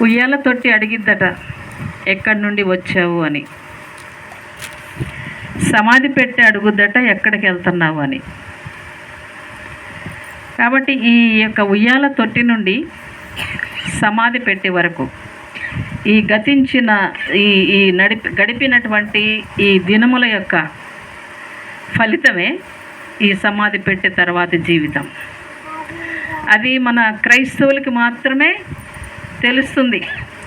ఉయ్యాల తొట్టి అడిగిద్దట ఎక్కడి నుండి వచ్చావు? అని. సమాధి పెట్టి అడుగుద్దట ఎక్కడికి వెళ్తున్నావు? అని. కాబట్టి ఈ యొక్క ఉయ్యాల తొట్టి నుండి సమాధి పెట్టే వరకు ఈ గతించిన ఈ ఈ నడిపి గడిపినటువంటి ఈ దినముల యొక్క ఫలితమే ఈ సమాధి పెట్టే తర్వాత జీవితం. అది మన క్రైస్తవులకి మాత్రమే తెలుస్తుంది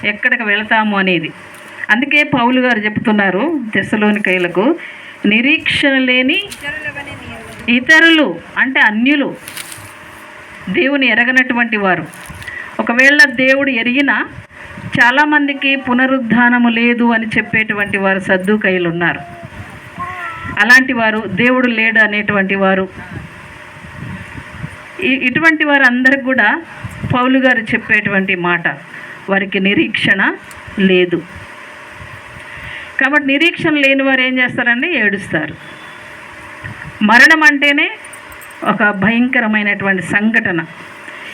ఎక్కడికి వెళతాము అనేది. అందుకే పౌలు గారు చెప్తున్నారు దశలోని కైలకు నిరీక్షణ లేని ఇతరులు అంటే అన్యులు దేవుని ఎరగనటువంటి వారు. ఒకవేళ దేవుడు ఎరిగినా చాలామందికి పునరుద్ధానము లేదు అని చెప్పేటువంటి వారు సద్దుకైలు ఉన్నారు అలాంటి వారు దేవుడు లేడు అనేటువంటి వారు. ఇటువంటి వారు అందరికి కూడా పౌలు గారు చెప్పేటువంటి మాట వారికి నిరీక్షణ లేదు. కాబట్టి నిరీక్షణ లేని వారు ఏం చేస్తారండి? ఏడుస్తారు. మరణం అంటేనే ఒక భయంకరమైనటువంటి సంఘటన.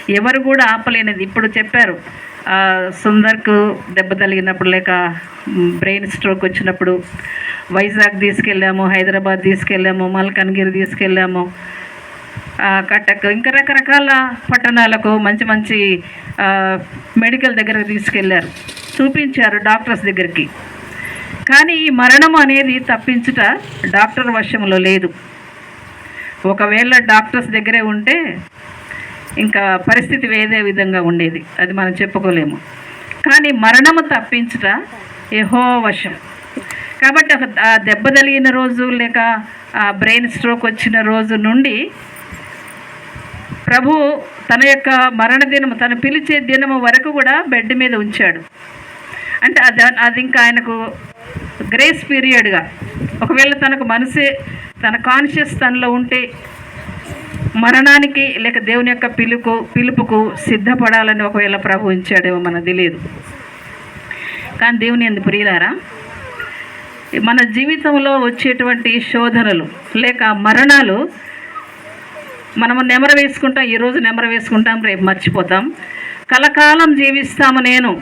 ఎవరు కూడా ఆపలేనిది. ఇప్పుడు చెప్పారు సుందర్కు దెబ్బ తగిలినప్పుడు లేక బ్రెయిన్ స్ట్రోక్ వచ్చినప్పుడు వైజాగ్ తీసుకెళ్ళాము హైదరాబాద్ తీసుకెళ్ళాము మల్కన్గిరి తీసుకెళ్ళాము. కట్టక్. కటక్ ఇంకా రకరకాల పట్టణాలకు మంచి మంచి మెడికల్ దగ్గరకు తీసుకెళ్ళారు. చూపించారు డాక్టర్స్ దగ్గరికి. కానీ ఈ మరణం అనేది తప్పించుట డాక్టర్ వశంలో లేదు. ఒకవేళ డాక్టర్స్ దగ్గరే ఉంటే ఇంకా పరిస్థితి వేరే విధంగా ఉండేది. అది మనం చెప్పుకోలేము. కానీ మరణము తప్పించుట ఎహో వశం. కాబట్టి ఒక దెబ్బ తగిలిన రోజు లేక ఆ బ్రెయిన్ స్ట్రోక్ వచ్చిన రోజు నుండి ప్రభు తన యొక్క మరణ దినము తను పిలిచే దినము వరకు కూడా బెడ్ మీద ఉంచాడు. అంటే అది అది ఇంకా ఆయనకు గ్రేస్ పీరియడ్గా ఒకవేళ తనకు మనసే తన కాన్షియస్ తనలో ఉంటే మరణానికి లేక దేవుని యొక్క పిలుపు పిలుపుకు సిద్ధపడాలని ఒకవేళ ప్రభు ఉంచాడేమో మనకు తెలియదు. కానీ దేవుని ఎందు ప్రియులారా మన జీవితంలో వచ్చేటువంటి శోధనలు లేక మరణాలు మనము నెమర వేసుకుంటాం ఈరోజు నెమర వేసుకుంటాం రేపు మర్చిపోతాం. కలకాలం జీవిస్తాము నేను.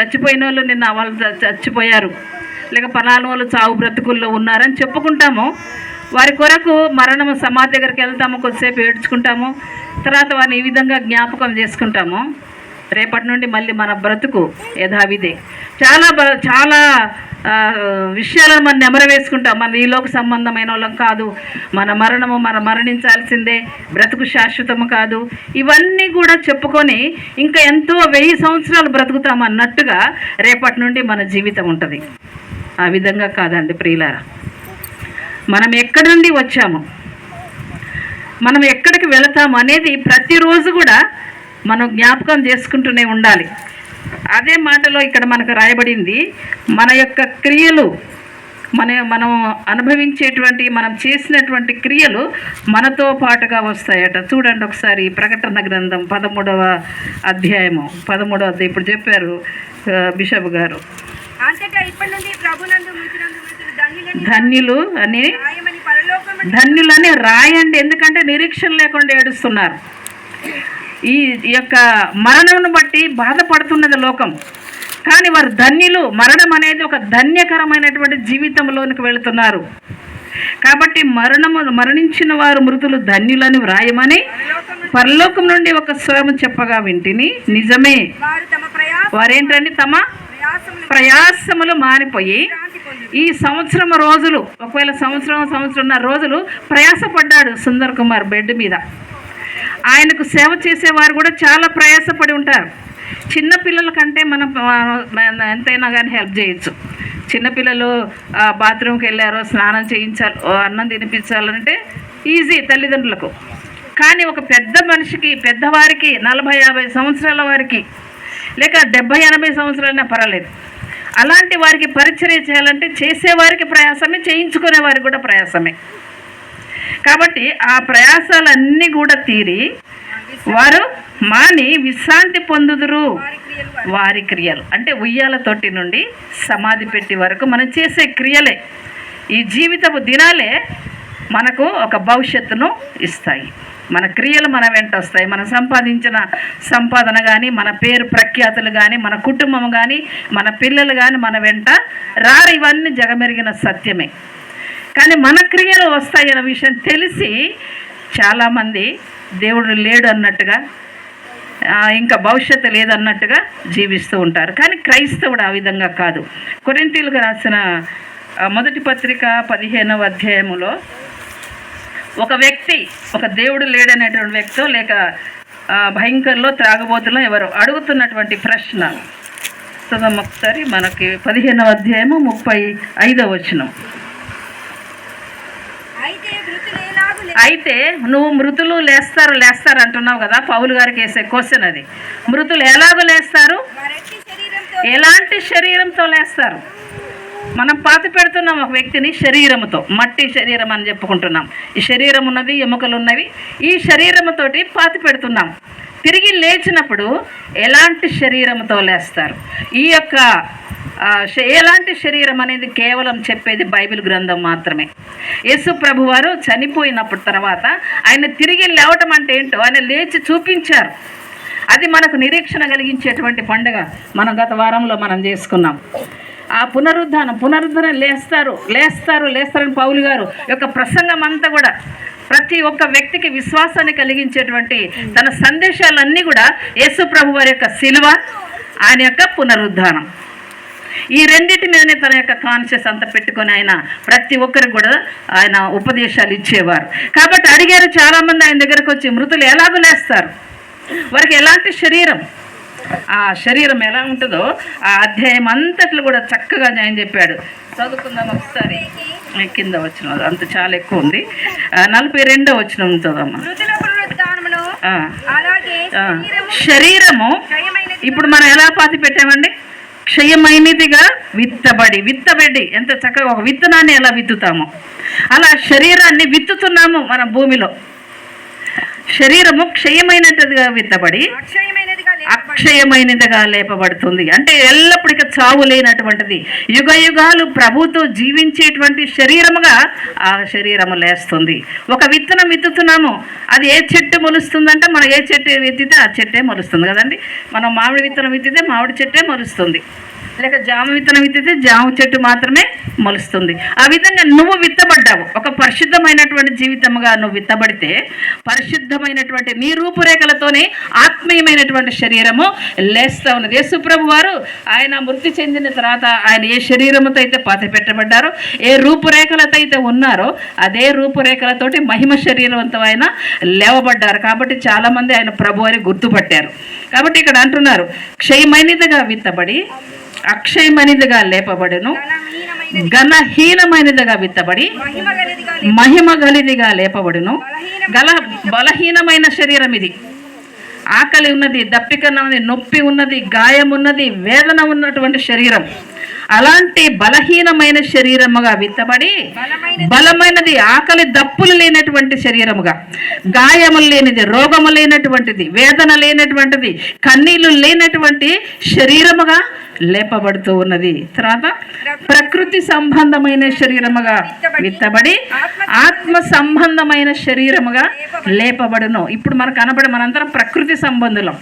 చచ్చిపోయిన వాళ్ళు నిన్న వాళ్ళు చచ్చిపోయారు. లేక పలానా వాళ్ళు చావు బ్రతుకుల్లో ఉన్నారని చెప్పుకుంటాము. వారి కొరకు మరణము సమాధి దగ్గరికి వెళ్తాము కొద్దిసేపు ఏడ్చుకుంటాము. తర్వాత వారిని ఈ విధంగా జ్ఞాపకం చేసుకుంటాము. రేపటి నుండి మళ్ళీ మన బ్రతుకు యథావిధే. చాలా చాలా విషయాలను మనం నెమర వేసుకుంటాం. మన ఈలోక సంబంధమైన వాళ్ళం కాదు. మన మరణము మన మరణించాల్సిందే. బ్రతుకు శాశ్వతము కాదు. ఇవన్నీ కూడా చెప్పుకొని ఇంకా ఎంతో వెయ్యి సంవత్సరాలు బ్రతుకుతాం అన్నట్టుగా రేపటి నుండి మన జీవితం ఉంటుంది. ఆ విధంగా కాదండి ప్రియులారా. మనం ఎక్కడి నుండి వచ్చాము? మనం ఎక్కడికి వెళతాము అనేది ప్రతిరోజు కూడా మనం జ్ఞాపకం చేసుకుంటూనే ఉండాలి. అదే మాటలో ఇక్కడ మనకు రాయబడింది మన యొక్క క్రియలు మన మనం అనుభవించేటువంటి మనం చేసినటువంటి క్రియలు మనతో పాటుగా వస్తాయట. చూడండి ఒకసారి ప్రకటన గ్రంథం పదమూడవ అధ్యాయము. పదమూడవ అధ్యాయం. ఇప్పుడు చెప్పారు బిషప్ గారు. ధన్యులు అని ధన్యులని రాయండి. ఎందుకంటే నిరీక్షణ లేకుండా ఏడుస్తున్నారు. ఈ యొక్క మరణమును బట్టి బాధపడుతున్నది లోకం. కానీ వారు ధన్యులు. మరణం అనేది ఒక ధన్యకరమైనటువంటి జీవితంలోనికి వెళుతున్నారు. కాబట్టి మరణము మరణించిన వారు మృతులు ధన్యులని వ్రాయమని పరలోకం నుండి ఒక స్వరం చెప్పగా వింటిని. నిజమే. తమ వారేంటండి? తమ ప్రయాసములు మారిపోయి ఈ సంవత్సరం రోజులు ఒకవేళ సంవత్సరం సంవత్సరంన్నర రోజులు ప్రయాసపడ్డాడు సుందర్ కుమార్ బెడ్ మీద. ఆయనకు సేవ చేసేవారు కూడా చాలా ప్రయాసపడి ఉంటారు. చిన్నపిల్లల కంటే మనం ఎంతైనా కానీ హెల్ప్ చేయొచ్చు. చిన్నపిల్లలు బాత్రూమ్కి వెళ్ళారో స్నానం చేయించాలి అన్నం తినిపించాలంటే ఈజీ తల్లిదండ్రులకు. కానీ ఒక పెద్ద మనిషికి పెద్దవారికి నలభై యాభై సంవత్సరాల వారికి లేక డెబ్బై ఎనభై సంవత్సరాలైనా పర్వాలేదు. అలాంటి వారికి పరిచర్య చేయాలంటే చేసేవారికి ప్రయాసమే చేయించుకునే వారికి కూడా ప్రయాసమే. కాబట్టి ఆ ప్రయాసాలన్నీ కూడా తీరి వారు మాని విశ్రాంతి పొందుదురు. వారి క్రియలు. అంటే ఉయ్యాల తొట్టి నుండి సమాధి పెట్టి వరకు మనం చేసే క్రియలే. ఈ జీవితపు దినాలే మనకు ఒక భవిష్యత్తును ఇస్తాయి. మన క్రియలు మన వెంట వస్తాయి. మనం సంపాదించిన సంపాదన కానీ మన పేరు ప్రఖ్యాతులు కానీ మన కుటుంబం కానీ మన పిల్లలు కానీ మన వెంట రారు. ఇవన్నీ జగమెరిగిన సత్యమే. కానీ మన క్రియలు వస్తాయన్న విషయం తెలిసి చాలామంది దేవుడు లేడు అన్నట్టుగా ఇంకా భవిష్యత్తు లేదన్నట్టుగా జీవిస్తూ ఉంటారు. కానీ క్రైస్తవుడు ఆ విధంగా కాదు. కొరింతీలకు రాసిన మొదటి పత్రిక పదిహేనవ అధ్యాయములో ఒక వ్యక్తి ఒక దేవుడు లేడనేటువంటి వ్యక్తో లేక భయంకర్లో త్రాగబోతులో ఎవరు అడుగుతున్నటువంటి ప్రశ్న. చదవం ఒకసారి మనకి పదిహేనవ అధ్యాయము ముప్పై ఐదవ వచనం. అయితే నువ్వు మృతులు లేస్తారు లేస్తారు అంటున్నావు కదా పౌలు గారికి వేసే క్వశ్చన్ అది. మృతులు ఎలాగో లేస్తారు? శరీరంతో ఎలాంటి శరీరంతో లేస్తారు? మనం పాతి పెడుతున్నాం ఒక వ్యక్తిని శరీరముతో మట్టి శరీరం అని చెప్పుకుంటున్నాం. ఈ శరీరం ఉన్నది ఎముకలు ఉన్నవి ఈ శరీరముతోటి పాతి పెడుతున్నాం. తిరిగి లేచినప్పుడు ఎలాంటి శరీరంతో లేస్తారు? ఈ యొక్క ఎలాంటి శరీరం అనేది కేవలం చెప్పేది బైబిల్ గ్రంథం మాత్రమే. యేసు ప్రభు వారు చనిపోయినప్పుడు తర్వాత ఆయన తిరిగి లేవటం అంటే ఏంటో ఆయన లేచి చూపించారు. అది మనకు నిరీక్షణ కలిగించేటువంటి పండుగ మనం గత వారంలో మనం చేసుకున్నాం. ఆ పునరుద్ధానం పునరుద్ధరణ లేస్తారు లేస్తారు లేస్తారని పౌలు గారు యొక్క ప్రసంగం అంతా కూడా ప్రతి ఒక్క వ్యక్తికి విశ్వాసాన్ని కలిగించేటువంటి తన సందేశాలన్నీ కూడా యేసు ప్రభు వారి యొక్క శిలువ ఆయన యొక్క పునరుద్ధానం. ఈ రెండింటి మీదనే తన యొక్క కాన్షియస్ అంతా పెట్టుకొని ఆయన ప్రతి ఒక్కరికి కూడా ఆయన ఉపదేశాలు ఇచ్చేవారు. కాబట్టి అడిగారు చాలామంది ఆయన దగ్గరకు వచ్చి మృతులు ఎలాగో లేస్తారు? వారికి ఎలాంటి శరీరం? ఆ శరీరం ఎలా ఉంటుందో ఆ అధ్యాయం అంతట్లో కూడా చక్కగా ఆయన చెప్పాడు. చదువుకుందాం ఒకసారి. కింద వచ్చిన అంత చాలా ఎక్కువ ఉంది. నలభై రెండో వచ్చిన చదవమ్మా. అలాగే. శరీరము ఇప్పుడు మనం ఎలా పాతి పెట్టామండి క్షయమైనదిగా విత్తబడి విత్తబడి ఎంత చక్కగా ఒక విత్తనాన్ని ఎలా విత్తుతాము. అలా శరీరాన్ని విత్తుతున్నాము మన భూమిలో. శరీరము క్షయమైనట్టుగా విత్తబడి అక్షయమైనదిగా లేపబడుతుంది. అంటే ఎల్లప్పటికీ చావు లేనటువంటిది. యుగ యుగాలు ప్రభుతో జీవించేటువంటి శరీరముగా ఆ శరీరము లేస్తుంది. ఒక విత్తనం విత్తుతున్నాము అది ఏ చెట్టు మొలుస్తుందంటే మనం ఏ చెట్టు విత్తితే ఆ చెట్టే మొలుస్తుంది కదండి? మనం మామిడి విత్తనం విత్తితే మామిడి చెట్టే మొలుస్తుంది. లేక జామ విత్తనం విత్తితే జామ చెట్టు మాత్రమే మొలుస్తుంది. ఆ విధంగా నువ్వు విత్తబడ్డావు. ఒక పరిశుద్ధమైనటువంటి జీవితముగా నువ్వు విత్తబడితే పరిశుద్ధమైనటువంటి నీ రూపురేఖలతోనే ఆత్మీయమైనటువంటి శరీరము లేస్తూ ఉన్నది. యేసుప్రభు వారు ఆయన మృతి చెందిన తర్వాత ఆయన ఏ శరీరముతో అయితే పాత పెట్టబడ్డారో ఏ రూపురేఖలతో అయితే ఉన్నారో అదే రూపురేఖలతోటి మహిమ శరీరవంతం ఆయన లేవబడ్డారు. కాబట్టి చాలామంది ఆయన ప్రభు అని గుర్తుపట్టారు. కాబట్టి ఇక్కడ అంటున్నారు క్షయమైనదిగా విత్తబడి అక్షయమైనదిగా లేపబడును. ఘనహీనమైనదిగా విత్తబడి మహిమ గలిదిగా లేపబడును. గల బలహీనమైన శరీరం ఇది. ఆకలి ఉన్నది దప్పికన్న ఉన్నది నొప్పి ఉన్నది గాయం ఉన్నది వేదన ఉన్నటువంటి శరీరం. అలాంటి బలహీనమైన శరీరముగా విత్తబడి బలమైన బలమైనది ఆకలి దప్పులు లేనటువంటి శరీరముగా గాయములు లేనిది రోగము లేనటువంటిది వేదన లేనటువంటిది కన్నీళ్ళు లేనటువంటి శరీరముగా లేపబడుతూ ఉన్నది. తర్వాత ప్రకృతి సంబంధమైన శరీరముగా విత్తబడి ఆత్మ సంబంధమైన శరీరముగా లేపబడును. ఇప్పుడు మనకు కనబడి మనందరం ప్రకృతి సంబంధులం.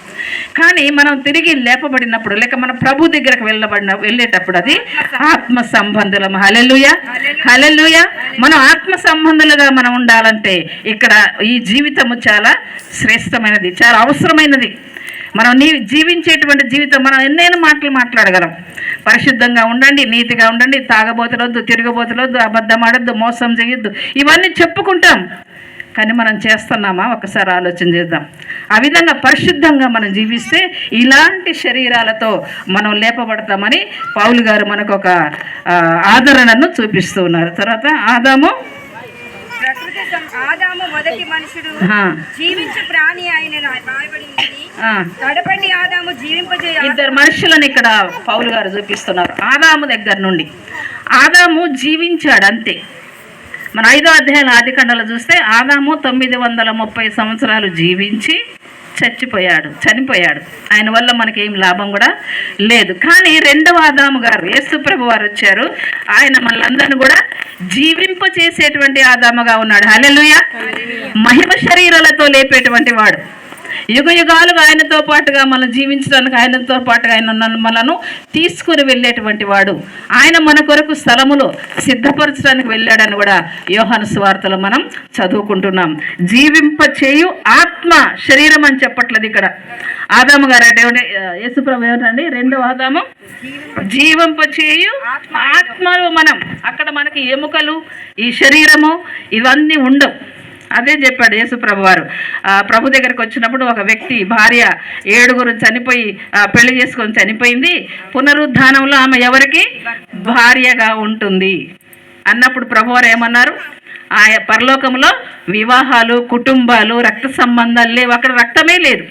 కానీ మనం తిరిగి లేపబడినప్పుడు లేక మన ప్రభు దగ్గరకు వెళ్ళబడిన వెళ్ళేటప్పుడు అది ఆత్మ సంబంధులం హలెలుయ హలెలుయ మనం ఆత్మ సంబంధులుగా మనం ఉండాలంటే ఇక్కడ ఈ జీవితము చాలా శ్రేష్టమైనది చాలా అవసరమైనది. మనం నీ జీవించేటువంటి జీవితం మనం ఎన్నైనా మాటలు మాట్లాడగలం. పరిశుద్ధంగా ఉండండి నీతిగా ఉండండి తాగబోతులొద్దు తిరగబోతులొద్దు అబద్ధం ఆడొద్దు మోసం చేయొద్దు. ఇవన్నీ చెప్పుకుంటాం. కానీ మనం చేస్తున్నామా? ఒకసారి ఆలోచన చేద్దాం. ఆ విధంగా పరిశుద్ధంగా మనం జీవిస్తే ఇలాంటి శరీరాలతో మనం లేపబడతామని పౌలు గారు మనకు ఒక ఆదరణను చూపిస్తూ ఉన్నారు. తర్వాత ఆదాము. ఆదాము మొదటి మనుషుడు. జీవించు ప్రాణి ఆయన. తడపండి ఆదాము జీవింపజేయ ఇద్దరు మనుషులను ఇక్కడ పౌలు గారు చూపిస్తున్నారు. ఆదాము దగ్గర నుండి. ఆదాము జీవించాడు అంతే మన ఐదో అధ్యాయం ఆది చూస్తే ఆదాము తొమ్మిది వందల ముప్పై సంవత్సరాలు జీవించి చచ్చిపోయాడు చనిపోయాడు. ఆయన వల్ల మనకి ఏం లాభం కూడా లేదు. కానీ రెండవ ఆదాము గారు యేసుప్రభు వారు వచ్చారు. ఆయన మనలందరిని కూడా జీవింప చేసేటువంటి ఆదాముగా ఉన్నాడు. హలెలుయ మహిమ శరీరాలతో లేపేటువంటి వాడు. యుగ యుగాలుగా ఆయనతో పాటుగా మనం జీవించడానికి ఆయనతో పాటుగా ఆయన మనను తీసుకుని వెళ్ళేటువంటి వాడు. ఆయన మన కొరకు స్థలములో సిద్ధపరచడానికి వెళ్ళాడని కూడా యోహాను స్వార్తలు మనం చదువుకుంటున్నాం. జీవింప చేయు ఆత్మ శరీరం అని చెప్పట్లేదు ఇక్కడ. ఆదాము గారు అంటే యేసుప్రభు ఏమిటండి రెండవ ఆదాము. జీవింప చేయు ఆత్మలో మనం. అక్కడ మనకి ఎముకలు ఈ శరీరము ఇవన్నీ ఉండవు. అదే చెప్పాడు యేసుప్రభు వారు ప్రభు దగ్గరికి వచ్చినప్పుడు ఒక వ్యక్తి భార్య ఏడుగురు చనిపోయి పెళ్ళి చేసుకొని చనిపోయింది. పునరుద్ధానంలో ఆమె ఎవరికి? భార్యగా ఉంటుంది. అన్నప్పుడు ప్రభు వారు ఏమన్నారు? ఆ పరలోకంలో వివాహాలు కుటుంబాలు రక్త సంబంధాలు లేవు. అక్కడ రక్తమే లేదు.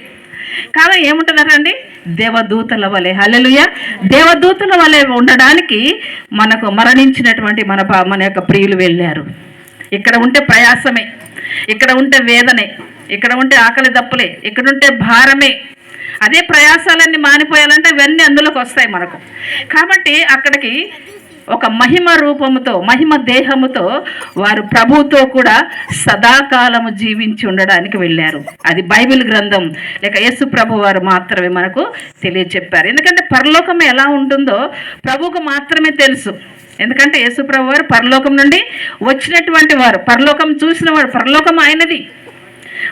కానీ ఏముంటున్నారండి? దేవదూతల వలె. హలలుయ దేవదూతల వలె ఉండడానికి మనకు మరణించినటువంటి మన మన యొక్క ప్రియులు వెళ్ళారు. ఇక్కడ ఉంటే ప్రయాసమే. ఇక్కడ ఉంటే వేదనే ఇక్కడ ఉంటే ఆకలి దప్పులే ఇక్కడ ఉంటే భారమే. అదే ప్రయాసాలన్నీ మానిపోయాలంటే ఇవన్నీ అందులోకి వస్తాయి మనకు. కాబట్టి అక్కడికి ఒక మహిమ రూపముతో మహిమ దేహముతో వారు ప్రభువుతో కూడా సదాకాలము జీవించి ఉండడానికి వెళ్ళారు. అది బైబిల్ గ్రంథం. లేక యేసు ప్రభు వారు మాత్రమే మనకు తెలియచెప్పారు. ఎందుకంటే పరలోకం ఎలా ఉంటుందో ప్రభువుకు మాత్రమే తెలుసు. ఎందుకంటే యేసుప్రభు వారు పరలోకం నుండి వచ్చినటువంటి వారు. పరలోకం చూసిన వారు. పరలోకం ఆయనది.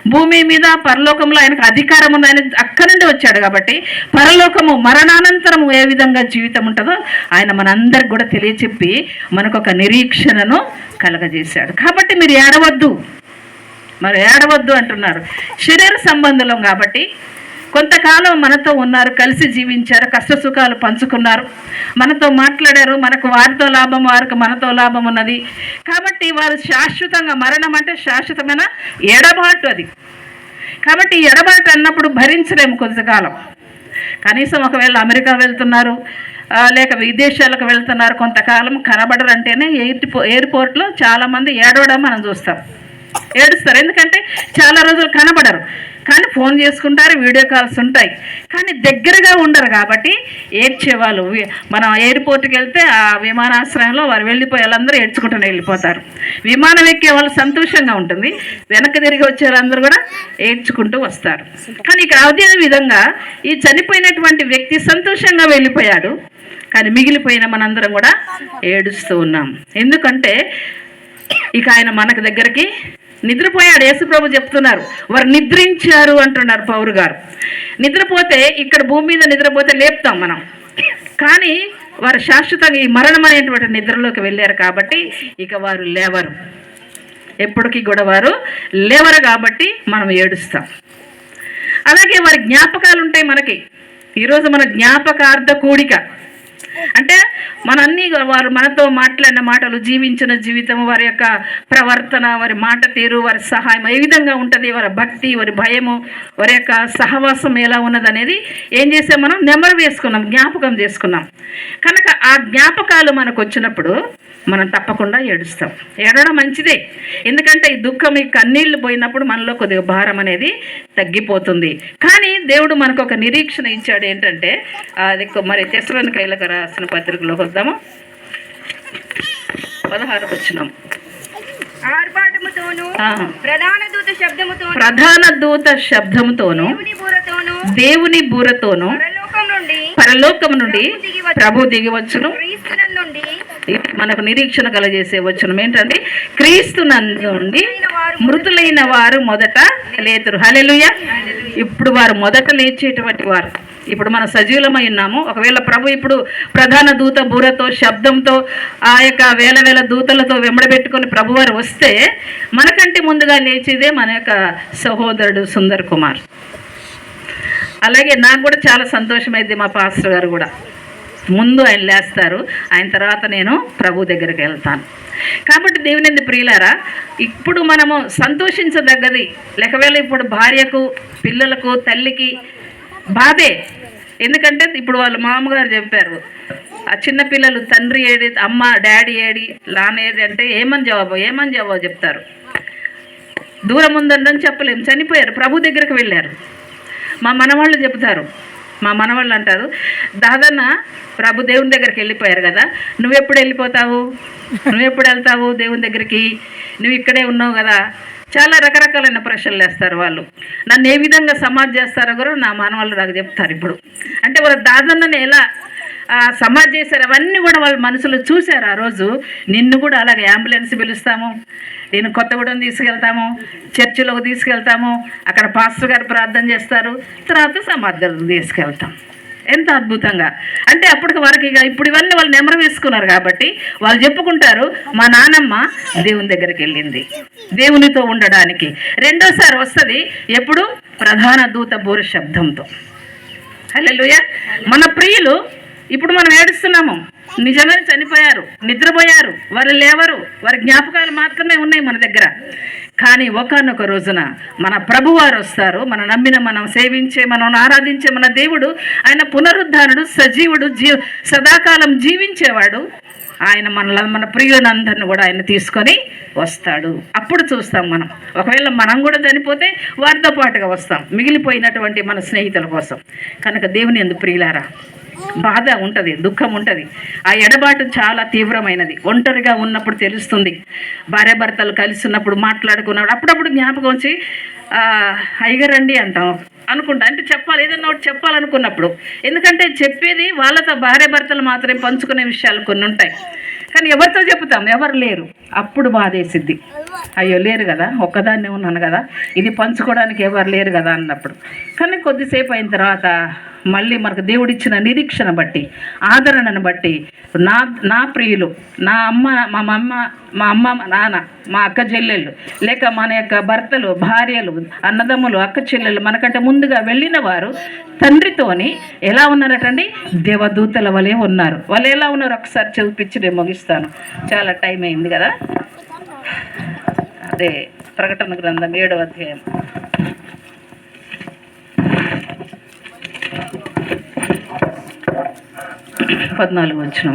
భూమి మీద పరలోకంలో ఆయనకు అధికారం ఉంది. ఆయన అక్కడి నుండి వచ్చాడు కాబట్టి పరలోకము మరణానంతరము ఏ విధంగా జీవితం ఉంటుందో ఆయన మనందరికి కూడా తెలియచెప్పి మనకు ఒక నిరీక్షణను కలగజేశాడు. కాబట్టి మీరు ఏడవద్దు. మరి ఏడవద్దు అంటున్నారు. శరీర సంబంధం కాబట్టి కొంతకాలం మనతో ఉన్నారు కలిసి జీవించారు కష్ట సుఖాలు పంచుకున్నారు. మనతో మాట్లాడారు మనకు వారితో లాభం వారికి మనతో లాభం ఉన్నది. కాబట్టి వారు శాశ్వతంగా మరణం అంటే శాశ్వతమైన ఎడబాటు అది. కాబట్టి ఎడబాటు అన్నప్పుడు భరించలేము కొంతకాలం. కనీసం ఒకవేళ అమెరికా వెళ్తున్నారు లేక విదేశాలకు వెళ్తున్నారు కొంతకాలం కనబడరు అంటేనే ఎయిర్పోర్ట్లో చాలామంది ఏడవడం మనం చూస్తాం. ఏడుస్తారు. ఎందుకంటే చాలా రోజులు కనబడరు. కానీ ఫోన్ చేసుకుంటారు వీడియో కాల్స్ ఉంటాయి. కానీ దగ్గరగా ఉండరు కాబట్టి ఏడ్చేవాళ్ళు మనం ఎయిర్పోర్ట్కి వెళ్తే ఆ విమానాశ్రయంలో వారు వెళ్ళిపోయి వాళ్ళందరూ ఏడ్చుకుంటూనే వెళ్ళిపోతారు. విమానం ఎక్కే వాళ్ళు సంతోషంగా ఉంటుంది. వెనక్కి తిరిగి వచ్చే వాళ్ళందరూ కూడా ఏడ్చుకుంటూ వస్తారు. కానీ ఇక్కడ అదే విధంగా ఈ చనిపోయినటువంటి వ్యక్తి సంతోషంగా వెళ్ళిపోయాడు. కానీ మిగిలిపోయిన మనందరం కూడా ఏడుస్తూ ఉన్నాం. ఎందుకంటే ఇక ఆయన మనకు దగ్గరికి నిద్రపోయాడు యేసుప్రభు చెప్తున్నారు. వారు నిద్రించారు అంటున్నారు పౌరు గారు. నిద్రపోతే ఇక్కడ భూమి మీద నిద్రపోతే లేపుతాం మనం. కానీ వారు శాశ్వతంగా ఈ మరణం అనేటువంటి నిద్రలోకి వెళ్ళారు కాబట్టి ఇక వారు లేవరు. ఎప్పటికీ కూడా వారు లేవరు కాబట్టి మనం ఏడుస్తాం. అలాగే వారి జ్ఞాపకాలు ఉంటాయి మనకి. ఈరోజు మన జ్ఞాపకార్థ కూడిక. అంటే మన అన్ని వారు మనతో మాట్లాడిన మాటలు జీవించిన జీవితం వారి యొక్క ప్రవర్తన వారి మాట తీరు వారి సహాయం ఏ విధంగా ఉంటుంది వారి భక్తి వారి భయము వారి యొక్క సహవాసం ఎలా ఉన్నది అనేది ఏం చేసాం మనం? నెమరు వేసుకున్నాం జ్ఞాపకం చేసుకున్నాం. కనుక ఆ జ్ఞాపకాలు మనకు వచ్చినప్పుడు మనం తప్పకుండా ఏడుస్తాం. ఏడవడం మంచిదే. ఎందుకంటే ఈ దుఃఖం ఈ కన్నీళ్ళు పోయినప్పుడు మనలో కొద్దిగా భారం అనేది తగ్గిపోతుంది. కానీ దేవుడు మనకు ఒక నిరీక్షణ ఇచ్చాడు ఏంటంటే అది మరి తెసలను కైలకు రాసిన పత్రికలో వద్దాము పదహారు వచ్చినాం. ప్రధాన దూత శబ్దముతోను ప్రధాన దూత శబ్దముతోను దేవుని బూరతోను పరలోకం నుండి పరలోకం నుండి ప్రభు దిగి వచ్చును. మనకు నిరీక్షణ కలగజేసే వచనం ఏంటంటే క్రీస్తు నుండి మృతులైన వారు మొదట లేతురు. హలెలుయ ఇప్పుడు వారు మొదట లేచేటువంటి వారు. ఇప్పుడు మనం సజీవులమై ఉన్నాము. ఒకవేళ ప్రభు ఇప్పుడు ప్రధాన దూత బూరతో శబ్దంతో ఆ యొక్క వేల వేల దూతలతో వెంబడబెట్టుకొని ప్రభువారు వస్తే మనకంటే ముందుగా లేచేదే మన యొక్క సహోదరుడు సుందర్ కుమార్. అలాగే నాకు కూడా చాలా సంతోషమైంది మా పాస్టర్ గారు కూడా. ముందు ఆయన లేస్తారు. ఆయన తర్వాత నేను ప్రభు దగ్గరికి వెళ్తాను. కాబట్టి దేవునింది ప్రియులారా ఇప్పుడు మనము సంతోషించదగ్గది. లేకవేళ ఇప్పుడు భార్యకు పిల్లలకు తల్లికి బాధే. ఎందుకంటే ఇప్పుడు వాళ్ళ మామగారు చెప్పారు ఆ చిన్నపిల్లలు తండ్రి ఏడి అమ్మ డాడీ ఏడి నాన్న ఏడి అంటే ఏమని జవాబు ఏమని జవాబు చెప్తారు? దూరం ఉందని చెప్పలేము చనిపోయారు. ప్రభు దగ్గరికి వెళ్ళారు. మా మనవాళ్ళు చెప్తారు మా మనవాళ్ళు అంటారు దాదన్న ప్రభు దేవుని దగ్గరికి వెళ్ళిపోయారు కదా. నువ్వెప్పుడు వెళ్ళిపోతావు? నువ్వెప్పుడు వెళ్తావు దేవుని దగ్గరికి? నువ్వు ఇక్కడే ఉన్నావు కదా. చాలా రకరకాలైన ప్రశ్నలు వేస్తారు వాళ్ళు. నన్ను ఏ విధంగా సమాజ్ చేస్తారో కూడా నా మనవాళ్ళు నాకు చెప్తారు ఇప్పుడు. అంటే వాళ్ళ దాదన్నని ఎలా సమాజ్ చేశారు అవన్నీ కూడా వాళ్ళ మనసులో చూశారు ఆ రోజు. నిన్ను కూడా అలాగే అంబులెన్స్ పిలుస్తాము నేను కొత్తగూడెం తీసుకెళ్తాము చర్చిలోకి తీసుకెళ్తాము అక్కడ పాస్టర్ గారు ప్రార్థన చేస్తారు తర్వాత సమాధులకు తీసుకెళ్తాం. ఎంత అద్భుతంగా. అంటే అప్పటికి వరకు ఇక ఇప్పుడు ఇవన్నీ వాళ్ళు నెమరు వేసుకున్నారు కాబట్టి వాళ్ళు చెప్పుకుంటారు మా నానమ్మ దేవుని దగ్గరికి వెళ్ళింది. దేవునితో ఉండడానికి. రెండోసారి వస్తుంది ఎప్పుడు? ప్రధాన దూత బోరు శబ్దంతో. హల్లెలూయా. మన ప్రియులు ఇప్పుడు మనం ఏడుస్తున్నాము. నిజంగానే చనిపోయారు నిద్రపోయారు వారు లేవరు వారి జ్ఞాపకాలు మాత్రమే ఉన్నాయి మన దగ్గర. కానీ ఒకనొక రోజున మన ప్రభువారు వస్తారు మన నమ్మిన మనం సేవించే మనం ఆరాధించే మన దేవుడు ఆయన పునరుద్ధారుడు సజీవుడు జీ సదాకాలం జీవించేవాడు. ఆయన మన మన ప్రియులందరిని కూడా ఆయన తీసుకొని వస్తాడు. అప్పుడు చూస్తాం మనం. ఒకవేళ మనం కూడా చనిపోతే వారితో పాటుగా వస్తాం. మిగిలిపోయినటువంటి మన స్నేహితుల కోసం. కనుక దేవుని ఎందు ప్రియులారా బాధ ఉంటుంది దుఃఖం ఉంటుంది. ఆ ఎడబాటు చాలా తీవ్రమైనది. ఒంటరిగా ఉన్నప్పుడు తెలుస్తుంది. భార్యాభర్తలు కలిసి ఉన్నప్పుడు మాట్లాడుకున్నప్పుడు అప్పుడప్పుడు జ్ఞాపకం వచ్చి అయ్యగారండి అంటాం. అనుకుంటా. అంటే చెప్పాలి ఏదన్నా ఒకటి చెప్పాలనుకున్నప్పుడు. ఎందుకంటే చెప్పేది వాళ్ళతో భార్యాభర్తలు మాత్రమే పంచుకునే విషయాలు కొన్ని ఉంటాయి. కానీ ఎవరితో చెప్తాం ఎవరు లేరు. అప్పుడు బాధేసిద్ది అయ్యో లేరు కదా. ఒక్కదాన్నే ఉన్నాను కదా. ఇది పంచుకోవడానికి ఎవరు లేరు కదా అన్నప్పుడు. కానీ కొద్దిసేపు అయిన తర్వాత మళ్ళీ మనకు దేవుడిచ్చిన నిరీక్షణ బట్టి ఆదరణను బట్టి నా నా ప్రియులు నా అమ్మ మా అమ్మ మా అమ్మ మా నాన్న మా అక్క చెల్లెళ్ళు లేక మన యొక్క భర్తలు భార్యలు అన్నదమ్ములు అక్క చెల్లెళ్ళు మనకంటే ముందుగా వెళ్ళిన వారు తండ్రితోని ఎలా ఉన్నారటండి? దేవదూతల వలె ఉన్నారు. వాళ్ళు ఎలా ఉన్నారు? ఒకసారి చూపించి నేను ముగిస్తాను చాలా టైం అయింది కదా? అదే ప్రకటన గ్రంథం ఏడవ అధ్యాయం. పద్నాలుగు వచ్చిన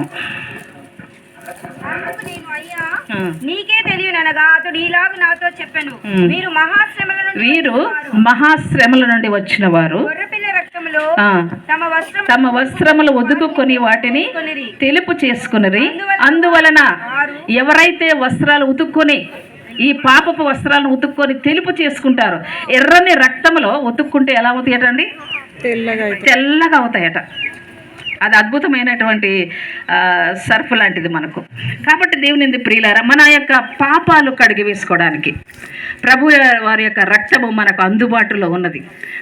నీకే అతడు నాతో చెప్పాను. మీరు మహాశ్రమల నుండి వీరు. మహాశ్రమల నుండి వచ్చిన వారు తమ వస్త్రం తమ వస్త్రములు ఉతుకుకొని వాటిని. తెలుపు చేసుకునిరి. అందువలన ఎవరైతే వస్త్రాలు ఉతుక్కొని ఈ పాపపు వస్త్రాలను ఉతుక్కొని తెలుపు చేసుకుంటారో ఎర్రని రక్తంలో ఉతుక్కుంటే ఎలా అవుతాయటండి తెల్లగా అవుతాయట. అది అద్భుతమైనటువంటి సర్ఫ్ లాంటిది మనకు. కాబట్టి దేవుని ప్రియులారా మన యొక్క పాపాలు కడిగి వేసుకోవడానికి ప్రభు వారి యొక్క రక్తము మనకు అందుబాటులో ఉన్నది.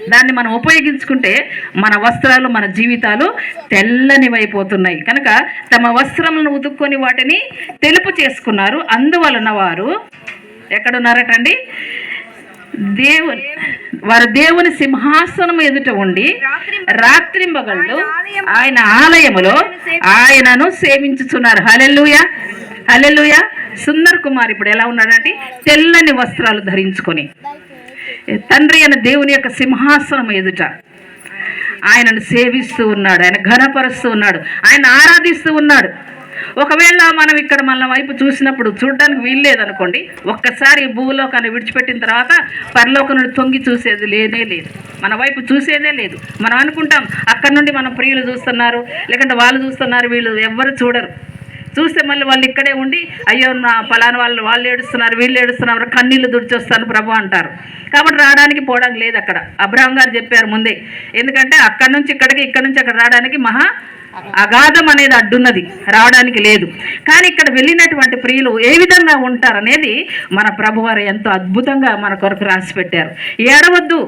దాన్ని మనం ఉపయోగించుకుంటే మన వస్త్రాలు మన జీవితాలు తెల్లనివైపోతున్నాయి. కనుక తమ వస్త్రములను ఉతుక్కొని వాటిని తెలుపు చేసుకున్నారు. అందువలన వారు ఎక్కడున్నారటండి? దేవుని వారు దేవుని సింహాసనం ఎదుట ఉండి రాత్రింబగళ్ళు ఆయన ఆలయములో ఆయనను సేవించుచున్నారు. హలెల్లుయా! హలెల్లుయా! సుందర్ కుమార్ ఇప్పుడు ఎలా ఉన్నాడంటే తెల్లని వస్త్రాలు ధరించుకొని. తండ్రి అయిన దేవుని యొక్క సింహాసనం ఎదుట ఆయనను సేవిస్తూ ఉన్నాడు ఆయన ఘనపరుస్తూ ఉన్నాడు ఆయన ఆరాధిస్తూ ఉన్నాడు. ఒకవేళ మనం ఇక్కడ మన వైపు చూసినప్పుడు చూడడానికి వీల్లేదనుకోండి ఒక్కసారి భూలోకాన్ని విడిచిపెట్టిన తర్వాత పరలోకం నుండి తొంగి చూసేది లేనే లేదు. మన వైపు చూసేదే లేదు. మనం అనుకుంటాం అక్కడ నుండి మన ప్రియులు చూస్తున్నారు లేకుంటే వాళ్ళు చూస్తున్నారు వీళ్ళు ఎవ్వరు చూడరు. చూస్తే మళ్ళీ వాళ్ళు ఇక్కడే ఉండి అయ్యో నా ఫలానా వాళ్ళు వాళ్ళు ఏడుస్తున్నారు వీళ్ళు ఏడుస్తున్నారు కన్నీళ్ళు దుడిచొస్తాను ప్రభు అంటారు. కాబట్టి రావడానికి పోవడం లేదు అక్కడ. అబ్రహం గారు చెప్పారు ముందే. ఎందుకంటే అక్కడ నుంచి ఇక్కడికి ఇక్కడ నుంచి అక్కడ రావడానికి మహా అగాధం అనేది అడ్డున్నది. రావడానికి లేదు. కానీ ఇక్కడ వెళ్ళినటువంటి ప్రియులు ఏ విధంగా ఉంటారనేది మన ప్రభువారు ఎంతో అద్భుతంగా మన కొరకు రాసి పెట్టారు ఏడవద్దు.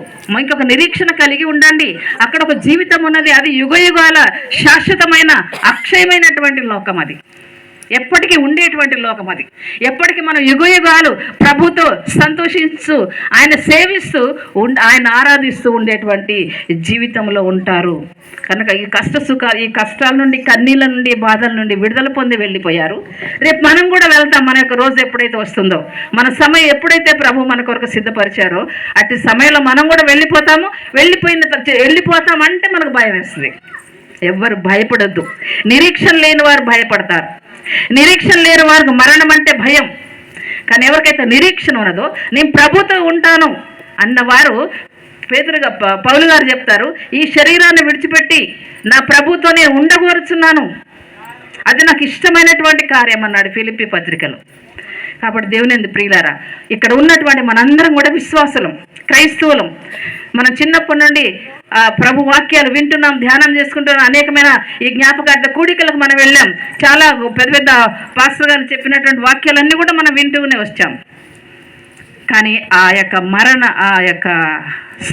ఇంకొక నిరీక్షణ కలిగి ఉండండి. అక్కడ ఒక జీవితం ఉన్నది. అది యుగ యుగాల శాశ్వతమైన అక్షయమైనటువంటి లోకం అది. ఎప్పటికీ ఉండేటువంటి లోకం అది. ఎప్పటికీ మనం యుగ యుగాలు ప్రభుతో సంతోషిస్తూ ఆయన సేవిస్తూ ఉం ఆయన ఆరాధిస్తూ ఉండేటువంటి జీవితంలో ఉంటారు. కనుక ఈ కష్ట సుఖాలు ఈ కష్టాల నుండి కన్నీళ్ళ నుండి బాధల నుండి విడుదల పొంది వెళ్ళిపోయారు. రేపు మనం కూడా వెళ్తాం మన యొక్క రోజు ఎప్పుడైతే వస్తుందో. మన సమయం ఎప్పుడైతే ప్రభు మన కొరకు సిద్ధపరిచారో అట్టి సమయంలో మనం కూడా వెళ్ళిపోతాము. వెళ్ళిపోయిన వెళ్ళిపోతాం వెళ్ళిపోతామంటే మనకు భయం వేస్తుంది. ఎవ్వరు భయపడొద్దు. నిరీక్షణ లేని వారు భయపడతారు. నిరీక్షణ లేని వారికి మరణం అంటే భయం. కానీ ఎవరికైతే నిరీక్షణ ఉన్నదో నేను ప్రభుతో ఉంటాను అన్నవారు పేదరుగా ప- పౌలు గారు చెప్తారు ఈ శరీరాన్ని విడిచిపెట్టి నా ప్రభుతోనే ఉండగోరుచున్నాను. అది నాకు ఇష్టమైనటువంటి కార్యం అన్నాడు ఫిలిపి పత్రికలో. కాబట్టి దేవుని ప్రియులారా ఇక్కడ ఉన్నటువంటి మనందరం కూడా విశ్వాసులం క్రైస్తవులం. మనం చిన్నప్పటి నుండి ప్రభు వాక్యాలు వింటున్నాం ధ్యానం చేసుకుంటున్నాం అనేకమైన ఈ జ్ఞాపకార్థ కూడికలకు మనం వెళ్ళాం. చాలా పెద్ద పెద్ద పాస్టర్ గారు చెప్పినటువంటి వాక్యాలన్నీ కూడా మనం వింటూనే వచ్చాం. కానీ ఆ యొక్క మరణ ఆ యొక్క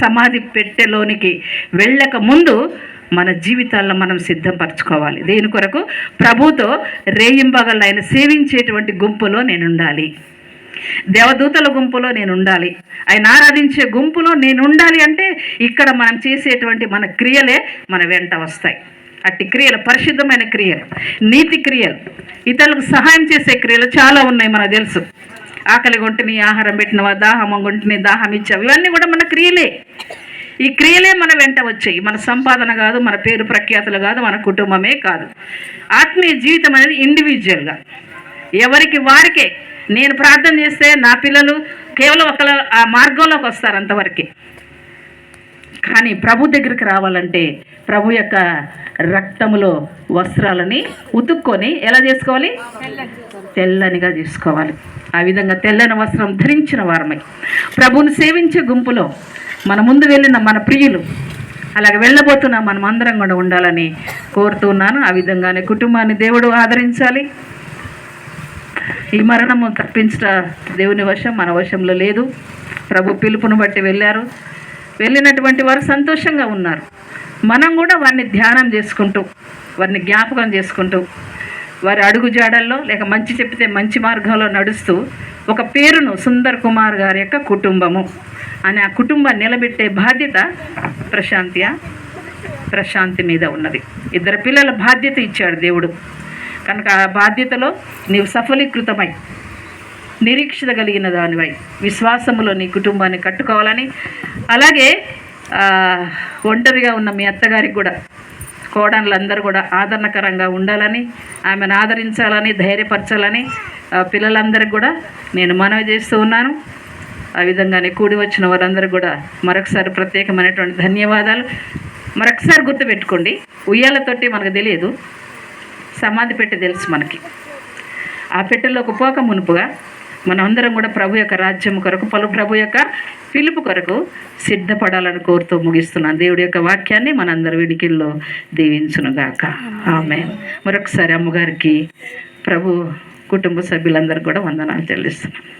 సమాధి పెట్టెలోనికి వెళ్ళక ముందు మన జీవితాల్లో మనం సిద్ధపరచుకోవాలి. దేని కొరకు? ప్రభుతో రేయింబగల్ ఆయన సేవించేటువంటి గుంపులో నేను ఉండాలి దేవదూతల గుంపులో నేను ఉండాలి ఆయన ఆరాధించే గుంపులో నేను ఉండాలి అంటే ఇక్కడ మనం చేసేటువంటి మన క్రియలే మన వెంట వస్తాయి. అట్టి క్రియలు పరిశుద్ధమైన క్రియలు నీతి క్రియలు ఇతరులకు సహాయం చేసే క్రియలు చాలా ఉన్నాయి మనకు తెలుసు. ఆకలి గొంటిని ఆహారం పెట్టినవా దాహం గొంటిని దాహం ఇచ్చావు ఇవన్నీ కూడా మన క్రియలే. ఈ క్రియలే మన వెంట వచ్చాయి. మన సంపాదన కాదు మన పేరు ప్రఖ్యాతులు కాదు మన కుటుంబమే కాదు. ఆత్మీయ జీవితం అనేది ఇండివిజువల్గా ఎవరికి వారికే. నేను ప్రార్థన చేస్తే నా పిల్లలు కేవలం ఒక ఆ మార్గంలోకి వస్తారు అంతవరకే. కానీ ప్రభు దగ్గరికి రావాలంటే ప్రభు యొక్క రక్తములో వస్త్రాలని ఉతుక్కొని ఎలా చేసుకోవాలి? తెల్లనిగా చేసుకోవాలి. ఆ విధంగా తెల్లని వస్త్రం ధరించిన వారమై. ప్రభుని సేవించే గుంపులో మన ముందు వెళ్ళిన మన ప్రియులు. అలాగే వెళ్ళబోతున్న మనం అందరం కూడా ఉండాలని కోరుతున్నాను ఆ విధంగానే కుటుంబాన్ని దేవుడు ఆదరించాలి. ఈ మరణము తప్పించట దేవుని వశం మన వశంలో లేదు. ప్రభు పిలుపును బట్టి వెళ్ళారు. వెళ్ళినటువంటి వారు సంతోషంగా ఉన్నారు. మనం కూడా వారిని ధ్యానం చేసుకుంటూ వారిని జ్ఞాపకం చేసుకుంటూ వారి అడుగు జాడల్లో లేక మంచి చెప్తే మంచి మార్గంలో నడుస్తూ ఒక పేరును సుందర్ కుమార్ గారి యొక్క కుటుంబము. అని ఆ కుటుంబాన్ని నిలబెట్టే బాధ్యత ప్రశాంతియా ప్రశాంతి మీద ఉన్నది. ఇద్దరు పిల్లల బాధ్యత ఇచ్చాడు దేవుడు. కనుక ఆ బాధ్యతలో నీవు సఫలీకృతమై నిరీక్షత కలిగిన దానివై విశ్వాసములో నీ కుటుంబాన్ని కట్టుకోవాలని. అలాగే ఒంటరిగా ఉన్న మీ అత్తగారికి కూడా కోడన్లందరూ కూడా ఆదరణకరంగా ఉండాలని ఆమెను ఆదరించాలని ధైర్యపరచాలని పిల్లలందరికీ కూడా నేను మనవి చేస్తూ ఉన్నాను. ఆ విధంగానే కూడి వచ్చిన వారందరూ కూడా మరొకసారి ప్రత్యేకమైనటువంటి ధన్యవాదాలు. మరొకసారి గుర్తుపెట్టుకోండి ఉయ్యాలతోటి మనకు తెలియదు సమాధి పెట్టి తెలుసు మనకి. ఆ పెట్టెలోకి పోక మునుపుగా మనమందరం కూడా ప్రభు యొక్క రాజ్యం కొరకు పలు ప్రభు యొక్క పిలుపు కొరకు సిద్ధపడాలని కోరుతూ ముగిస్తున్నాను. దేవుడి యొక్క వాక్యాన్ని మనందరి విడికిల్లో దీవించునుగాక ఆమె మరొకసారి అమ్మగారికి ప్రభు కుటుంబ సభ్యులందరూ కూడా వందనాలు చెల్లిస్తున్నాను.